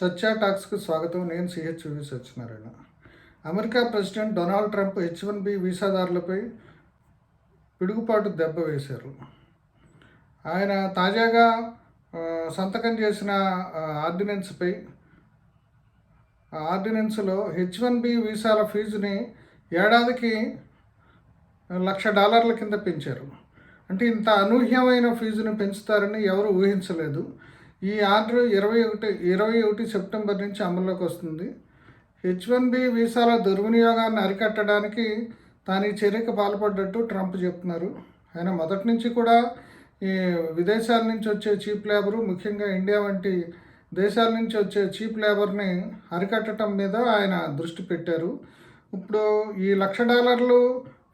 సత్య టాక్స్కి స్వాగతం. నేను CHV Satyanarayana. America president Donald Trump H one B వీసాదారులపై పిడుగుపాటు దెబ్బ వేశారు. ఆయన తాజాగా సంతకం చేసిన ఆర్డినెన్స్పై ఆర్డినెన్స్లో హెచ్ వన్ బి వీసాల ఫీజుని ఏడాదికి లక్ష డాలర్ల కింద పెంచారు. అంటే ఇంత అనూహ్యమైన ఫీజును పెంచుతారని ఎవరు ఊహించలేదు. ఈ ఆర్డర్ ఇరవై ఒకటి ఇరవై ఒకటి సెప్టెంబర్ నుంచి అమల్లోకి వస్తుంది. హెచ్ వన్ బి వీసాల దుర్వినియోగాన్ని అరికట్టడానికి తాను ఈ చర్యకు పాల్పడ్డట్టు ట్రంప్ చెప్తున్నారు. ఆయన మొదటి నుంచి కూడా ఈ విదేశాల నుంచి వచ్చే చీప్ లేబరు ముఖ్యంగా ఇండియా వంటి దేశాల నుంచి వచ్చే చీప్ లేబర్ని అరికట్టడం మీద ఆయన దృష్టి పెట్టారు. ఇప్పుడు ఈ లక్ష డాలర్లు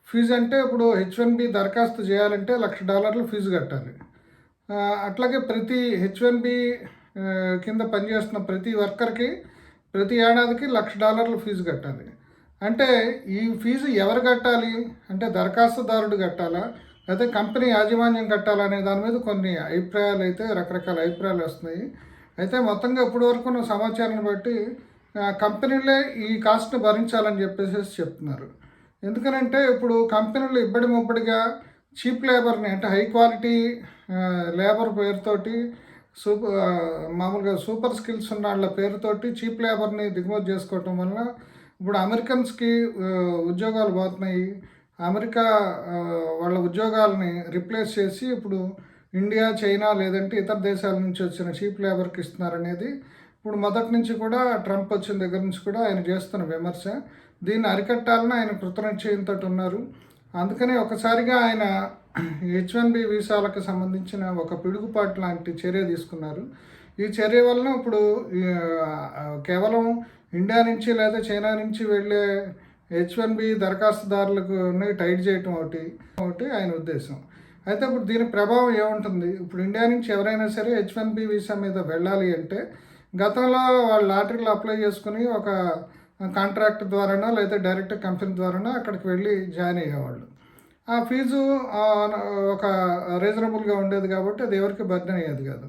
ఫీజు అంటే ఇప్పుడు హెచ్ వన్ బి దరఖాస్తు చేయాలంటే లక్ష డాలర్లు ఫీజు కట్టాలి. అట్లాగే ప్రతి హెచ్ వన్ బి కింద పనిచేస్తున్న ప్రతి వర్కర్కి ప్రతి ఏడాదికి లక్ష డాలర్లు ఫీజు కట్టాలి. అంటే ఈ ఫీజు ఎవరు కట్టాలి? అంటే దరఖాస్తుదారుడు కట్టాలా? లేకపోతే కంపెనీ యాజమాన్యం కట్టాలా అనే దాని మీద కొన్ని అభిప్రాయాలు అయితే రకరకాల అభిప్రాయాలు వస్తున్నాయి. అయితే మొత్తంగా ఇప్పటి వరకు ఉన్న సమాచారాన్ని బట్టి కంపెనీలే ఈ కాస్ట్ని భరించాలని చెప్పేసి చెప్తున్నారు. ఎందుకనంటే ఇప్పుడు కంపెనీలు ఇబ్బడి ముబ్బడిగా చీప్ లేబర్ని అంటే హై క్వాలిటీ లేబర్ పేరుతోటి సూపర్ మామూలుగా సూపర్ స్కిల్స్ ఉన్న వాళ్ళ పేరుతోటి చీప్ లేబర్ని దిగుమతి చేసుకోవటం వల్ల ఇప్పుడు అమెరికన్స్కి ఉద్యోగాలు పోతున్నాయి. అమెరికా వాళ్ళ ఉద్యోగాలని రిప్లేస్ చేసి ఇప్పుడు ఇండియా చైనా లేదంటే ఇతర దేశాల నుంచి వచ్చిన చీప్ లేబర్కి ఇస్తున్నారనేది ఇప్పుడు మొదటి నుంచి కూడా ట్రంప్ వచ్చిన దగ్గర నుంచి కూడా ఆయన చేస్తున్న విమర్శ. దీన్ని అరికట్టాలని ఆయన కృతనిశ్చయంతో ఉన్నారు. అందుకని ఒకసారిగా ఆయన హెచ్ వన్ బి వీసాలకు సంబంధించిన ఒక పిడుగుపాటు లాంటి చర్య తీసుకున్నారు. ఈ చర్య వలన ఇప్పుడు కేవలం ఇండియా నుంచి లేదా చైనా నుంచి వెళ్ళే హెచ్ వన్ బి దరఖాస్తుదారులకు టైట్ చేయటం ఒకటి ఒకటి ఆయన ఉద్దేశం. అయితే ఇప్పుడు దీని ప్రభావం ఏముంటుంది? ఇప్పుడు ఇండియా నుంచి ఎవరైనా సరే హెచ్ వన్ బి వీసా మీద వెళ్ళాలి అంటే గతంలో వాళ్ళు లాటరీలో అప్లై చేసుకుని ఒక కాంట్రాక్ట్ ద్వారానో లేదా డైరెక్ట్ కంపెనీ ద్వారానో అక్కడికి వెళ్ళి జాయిన్ అయ్యేవాళ్ళు. ఆ ఫీజు ఒక రీజనబుల్గా ఉండేది కాబట్టి అది ఎవరికి బర్న్ అయ్యేది కాదు.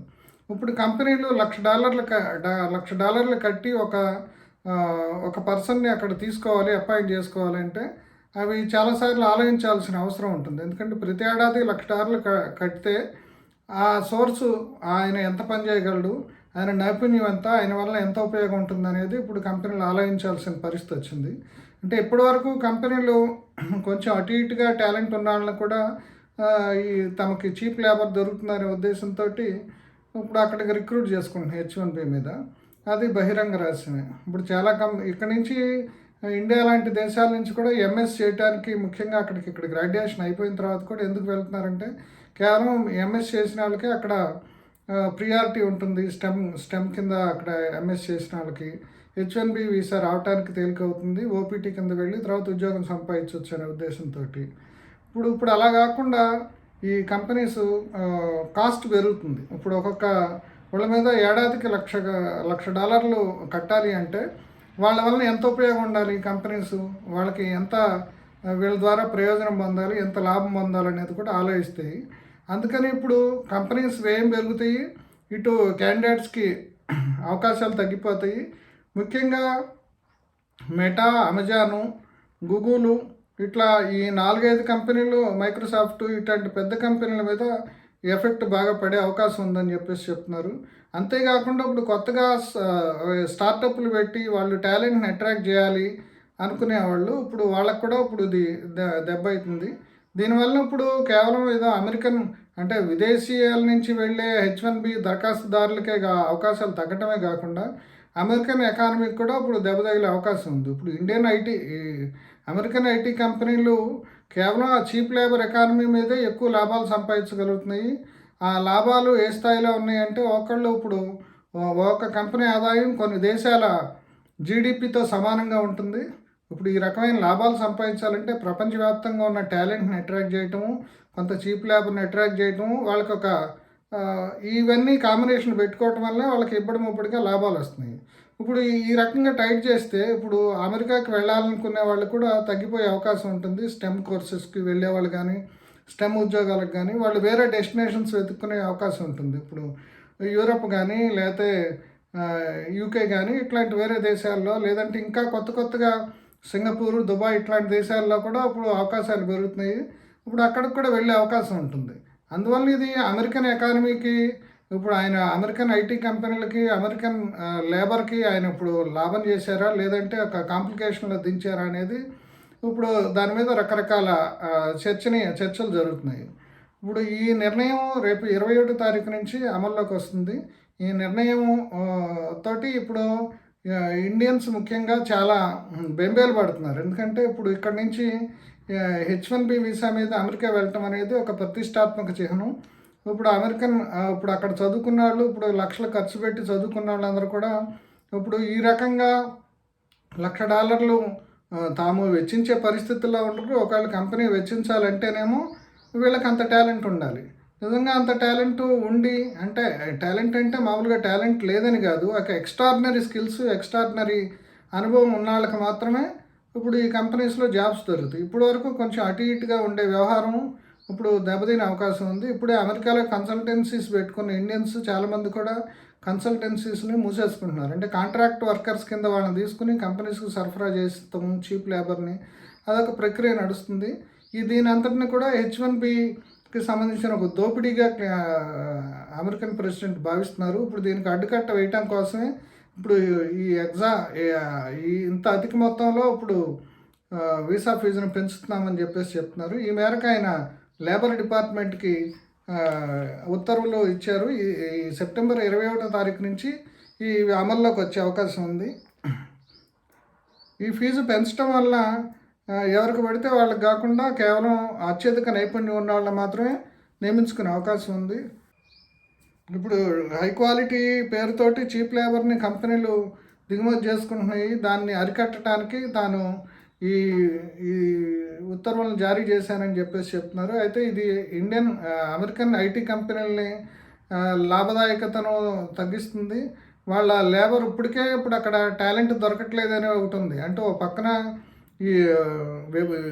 ఇప్పుడు కంపెనీలు లక్ష డాలర్లు క- లక్ష డాలర్లు కట్టి ఒక ఒక పర్సన్ని అక్కడ తీసుకోవాలి అపాయింట్ చేసుకోవాలంటే అవి చాలాసార్లు ఆలోచించాల్సిన అవసరం ఉంటుంది. ఎందుకంటే ప్రతి ఏడాది లక్ష డాలర్లు కడితే ఆ సోర్సు ఆయన ఎంత పని చేయగలడు ఆయన నైపుణ్యం ఎంత ఆయన వల్ల ఎంత ఉపయోగం ఉంటుంది అనేది ఇప్పుడు కంపెనీలు ఆలోచించాల్సిన పరిస్థితి వచ్చింది. అంటే ఇప్పటి వరకు కంపెనీలు కొంచెం అటు ఇటుగా టాలెంట్ ఉన్న వాళ్ళని కూడా ఈ తమకి చీప్ లేబర్ దొరుకుతుందనే ఉద్దేశంతో ఇప్పుడు అక్కడికి రిక్రూట్ చేసుకుంటున్నాయి హెచ్ వన్ బి మీద. అది బహిరంగ రహస్యమే. ఇప్పుడు చాలా కం ఇక్కడ నుంచి ఇండియా లాంటి దేశాల నుంచి కూడా ఎంఎస్ చేయడానికి ముఖ్యంగా అక్కడికి ఇక్కడ గ్రాడ్యుయేషన్ అయిపోయిన తర్వాత కూడా ఎందుకు వెళ్తున్నారంటే కేవలం ఎంఎస్ చేసిన వాళ్ళకి అక్కడ ప్రియారిటీ ఉంటుంది. స్టెమ్ స్టెమ్ కింద అక్కడ ఎంఎస్ చేసిన వాళ్ళకి. హెచ్ వన్ బి వీసా రావడానికి తేలికవుతుంది. ఓపీటీ కింద వెళ్ళి తర్వాత ఉద్యోగం సంపాదించవచ్చు అనే ఉద్దేశంతో ఇప్పుడు ఇప్పుడు అలా కాకుండా ఈ కంపెనీస్ కాస్ట్ పెరుగుతుంది. ఇప్పుడు ఒక్కొక్క వాళ్ళ మీద ఏడాదికి లక్ష లక్ష డాలర్లు కట్టాలి అంటే వాళ్ళ వల్ల ఎంత ఉపయోగం ఉండాలి కంపెనీస్ వాళ్ళకి ఎంత వీళ్ళ ద్వారా ప్రయోజనం పొందాలి? ఎంత లాభం పొందాలి అనేది కూడా ఆలోచిస్తాయి అందుకని ఇప్పుడు కంపెనీస్ వ్యయం పెరుగుతాయి ఇటు క్యాండిడేట్స్కి అవకాశాలు తగ్గిపోతాయి. ముఖ్యంగా మెటా అమెజాను గూగులు ఇట్లా ఈ నాలుగైదు కంపెనీలు మైక్రోసాఫ్ట్ ఇట్లాంటి పెద్ద కంపెనీల మీద ఎఫెక్ట్ బాగా పడే అవకాశం ఉందని చెప్పేసి చెప్తున్నారు. అంతేకాకుండా ఇప్పుడు కొత్తగా స్టార్టప్లు పెట్టి వాళ్ళు టాలెంట్ని అట్రాక్ట్ చేయాలి అనుకునే వాళ్ళు ఇప్పుడు వాళ్ళకు కూడా ఇప్పుడు ఇది దె- దెబ్బ అవుతుంది దీనివల్ల ఇప్పుడు కేవలం ఏదో అమెరికన్ అంటే విదేశీయాల నుంచి వెళ్ళే హెచ్ వన్ బి దరఖాస్తుదారులకే అవకాశాలు తగ్గటమే కాకుండా అమెరికన్ ఎకానమీకి కూడా ఇప్పుడు దెబ్బ తగిలే అవకాశం ఉంది. ఇప్పుడు ఇండియన్ ఐటీ అమెరికన్ ఐటీ కంపెనీలు కేవలం ఆ చీప్ లేబర్ ఎకానమీ మీదే ఎక్కువ లాభాలు సంపాదించగలుగుతున్నాయి. ఆ లాభాలు ఏ స్థాయిలో ఉన్నాయంటే ఒకళ్ళు ఇప్పుడు ఒక కంపెనీ ఆదాయం కొన్ని దేశాల జీడిపితో సమానంగా ఉంటుంది. ఇప్పుడు ఈ రకమైన లాభాలు సంపాదించాలంటే ప్రపంచవ్యాప్తంగా ఉన్న టాలెంట్ని అట్రాక్ట్ చేయటము కొంత చీప్ లేబర్ని అట్రాక్ట్ చేయటము వాళ్ళకి ఒక ఇవన్నీ కాంబినేషన్ పెట్టుకోవటం వల్ల వాళ్ళకి ఇప్పటి ముప్పటిగా లాభాలు వస్తున్నాయి. ఇప్పుడు ఈ రకంగా టైట్ చేస్తే ఇప్పుడు అమెరికాకి వెళ్ళాలనుకునే వాళ్ళు కూడా తగ్గిపోయే అవకాశం ఉంటుంది. స్టెమ్ కోర్సెస్కి వెళ్ళే వాళ్ళు కానీ స్టెమ్ ఉద్యోగాలకు కానీ వాళ్ళు వేరే డెస్టినేషన్స్ వెతుక్కునే అవకాశం ఉంటుంది. ఇప్పుడు యూరప్ కానీ లేకపోతే యూకే కానీ ఇట్లాంటి వేరే దేశాల్లో లేదంటే ఇంకా కొత్త కొత్తగా సింగపూర్ దుబాయ్ ఇట్లాంటి దేశాల్లో కూడా ఇప్పుడు అవకాశాలు పెరుగుతున్నాయి. ఇప్పుడు అక్కడికి కూడా వెళ్ళే అవకాశం ఉంటుంది. అందువల్ల ఇది అమెరికన్ ఎకానమీకి ఇప్పుడు ఆయన అమెరికన్ ఐటీ కంపెనీలకి అమెరికన్ లేబర్కి ఆయన ఇప్పుడు లాభం చేశారా? లేదంటే ఒక కాంప్లికేషన్లో దించారా అనేది ఇప్పుడు దాని మీద రకరకాల చర్చని చర్చలు జరుగుతున్నాయి. ఇప్పుడు ఈ నిర్ణయం రేపు ఇరవై ఒకటి తారీఖు నుంచి అమల్లోకి వస్తుంది. ఈ నిర్ణయం తోటి ఇప్పుడు ఇండియన్స్ ముఖ్యంగా చాలా బెంబేలు పడుతున్నారు. ఎందుకంటే ఇప్పుడు ఇక్కడ నుంచి హెచ్ వన్ బి వీసా మీద అమెరికా వెళ్ళటం అనేది ఒక ప్రతిష్టాత్మక చిహ్నం. ఇప్పుడు అమెరికన్ ఇప్పుడు అక్కడ చదువుకున్న వాళ్ళు ఇప్పుడు లక్షలు ఖర్చు పెట్టి చదువుకున్న వాళ్ళందరూ కూడా ఇప్పుడు ఈ రకంగా లక్ష డాలర్లు తాము వెచ్చించే పరిస్థితుల్లో ఉండరు. ఒకవేళ కంపెనీ వెచ్చించాలంటేనేమో వీళ్ళకి అంత టాలెంట్ ఉండాలి. నిజంగా అంత టాలెంట్ ఉండి అంటే టాలెంట్ అంటే మామూలుగా టాలెంట్ లేదని కాదు. ఒక ఎక్స్ట్రాడినరీ స్కిల్స్ ఎక్స్ట్రాడినరీ అనుభవం ఉన్న వాళ్ళకి మాత్రమే ఇప్పుడు ఈ కంపెనీస్లో జాబ్స్ దొరుకుతాయి. ఇప్పుడు వరకు కొంచెం అటు ఇటుగా ఉండే వ్యవహారం ఇప్పుడు దెబ్బతినే అవకాశం ఉంది. ఇప్పుడే అమెరికాలో కన్సల్టెన్సీస్ పెట్టుకున్న ఇండియన్స్ చాలామంది కూడా కన్సల్టెన్సీస్ని మూసేసుకుంటున్నారు. అంటే కాంట్రాక్ట్ వర్కర్స్ కింద వాళ్ళని తీసుకుని కంపెనీస్కి సరఫరా చేస్తాము చీప్ లేబర్ని అదొక ప్రక్రియ నడుస్తుంది. ఈ దీని అంతటిని కూడా హెచ్ వన్ కి సంబంధించిన ఒక దోపిడీగా అమెరికన్ ప్రెసిడెంట్ భావిస్తున్నారు. ఇప్పుడు దీనికి అడ్డుకట్ట వేయటం కోసమే ఇప్పుడు ఈ ఎగ్జా ఈ ఇంత అధిక మొత్తంలో ఇప్పుడు వీసా ఫీజును పెంచుతున్నామని చెప్పేసి చెప్తున్నారు. ఈ మేరకు ఆయన లేబర్ డిపార్ట్మెంట్కి ఉత్తర్వులు ఇచ్చారు. ఈ ఈ సెప్టెంబర్ ఇరవై ఒకటో తారీఖు నుంచి ఈ అమల్లోకి వచ్చే అవకాశం ఉంది. ఈ ఫీజు పెంచడం వల్ల ఎవరికి పడితే వాళ్ళకి కాకుండా కేవలం అత్యధిక నైపుణ్యం ఉన్న వాళ్ళని మాత్రమే నియమించుకునే అవకాశం ఉంది. ఇప్పుడు హై క్వాలిటీ పేరుతోటి చీప్ లేబర్ని కంపెనీలు దిగుమతి చేసుకుంటున్నాయి. దాన్ని అరికట్టడానికి తాను ఈ ఈ ఉత్తర్వులను జారీ చేశానని చెప్పేసి చెప్తున్నారు. అయితే ఇది ఇండియన్ అమెరికన్ ఐటీ కంపెనీలని లాభదాయకతను తగ్గిస్తుంది. వాళ్ళ లేబర్ ఇప్పటికే ఇప్పుడు అక్కడ టాలెంట్ దొరకట్లేదనే ఒకటి ఉంది. అంటే ఓ పక్కన ఈ ఆ,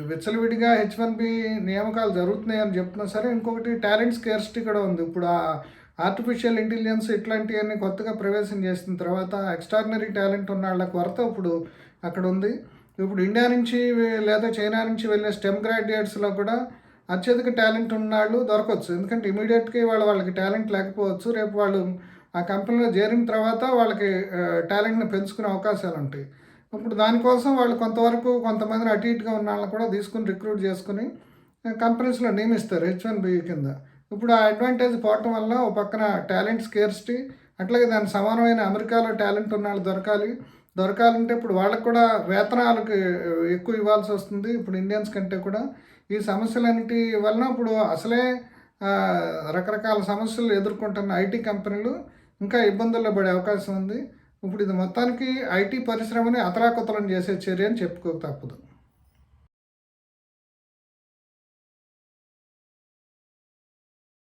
విచ్చలవిడిగా హెచ్ వన్ బి నియామకాలు జరుగుతున్నాయి అని చెప్తున్నా సరే ఇంకొకటి టాలెంట్ స్కేర్సిటీ కూడా ఉంది. ఇప్పుడు ఆ ఆర్టిఫిషియల్ ఇంటెలిజెన్స్ ఇట్లాంటివన్నీ కొత్తగా ప్రవేశం చేసిన తర్వాత ఎక్స్ట్రాడినరీ టాలెంట్ ఉన్న వాళ్ళ కొరత ఇప్పుడు అక్కడ ఉంది. ఇప్పుడు ఇండియా నుంచి లేదా చైనా నుంచి వెళ్ళిన స్టెమ్ గ్రాడ్యుయేట్స్లో కూడా అత్యధిక టాలెంట్ ఉన్న వాళ్ళు దొరకవచ్చు ఎందుకంటే ఇమీడియట్గా వాళ్ళ వాళ్ళకి టాలెంట్ లేకపోవచ్చు. రేపు వాళ్ళు ఆ కంపెనీలో చేరిన తర్వాత వాళ్ళకి టాలెంట్ని పెంచుకునే అవకాశాలు ఉంటాయి ఇప్పుడు దానికోసం వాళ్ళు కొంతవరకు కొంతమందిని అటు ఇటుగా ఉన్న వాళ్ళని కూడా తీసుకుని రిక్రూట్ చేసుకుని కంపెనీస్లో నియమిస్తారు హెచ్ వన్ బి కింద. ఇప్పుడు ఆ అడ్వాంటేజ్ పోవటం వల్ల ఒక పక్కన టాలెంట్ స్కేర్సిటీ అట్లాగే దానికి సమానమైన అమెరికాలో టాలెంట్ ఉన్న వాళ్ళు దొరకాలి. దొరకాలంటే ఇప్పుడు వాళ్ళకి కూడా వేతనాలకు ఎక్కువ ఇవ్వాల్సి వస్తుంది. ఇప్పుడు ఇండియన్స్ కంటే కూడా ఈ సమస్యలన్నిటి వలన ఇప్పుడు అసలే రకరకాల సమస్యలు ఎదుర్కొంటున్న ఐటీ కంపెనీలు ఇంకా ఇబ్బందుల్లో పడే అవకాశం ఉంది. ఇప్పుడు ఇది మొత్తానికి ఐటీ పరిశ్రమని అతలాకుతలం చేసే చర్య అని చెప్పుకోక తప్పదు.